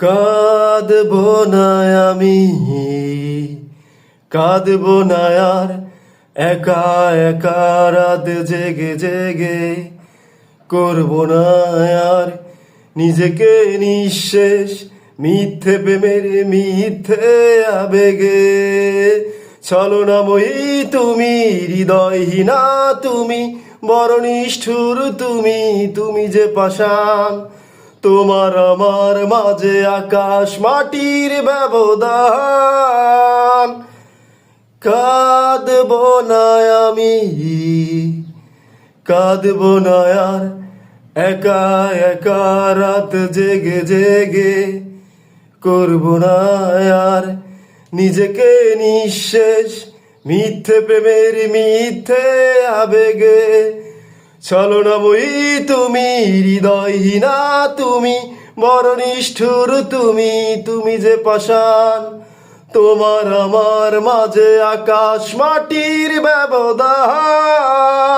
কাঁদব না আমি, কাঁদব না আর। একা একা রাত জেগে জেগে করব না আর। নিজেকে নিঃশেষ, মিথ্যে প্রেমের মিথ্যে আবেগে। ছলনাময়ী তুমি, হৃদয়হীনা তুমি, বড় নিষ্ঠুর তুমি তুমি যে পাষাণ তোমার আমার মাঝে আকাশ মাটির ব্যবধান। কাঁদব না আমি, কাঁদব না আর, একা একা রাত জেগে জেগে করব না আর। নিজেকে নিঃশেষ, মিথ্যে প্রেমের মিথ্যে আবেগে ছলনাময়ী তুমি, হৃদয়হীনা তুমি বড় নিষ্ঠুর তুমি তুমি যে পাষাণ। তোমার আমার মাঝে আকাশ মাটির ব্যবধান।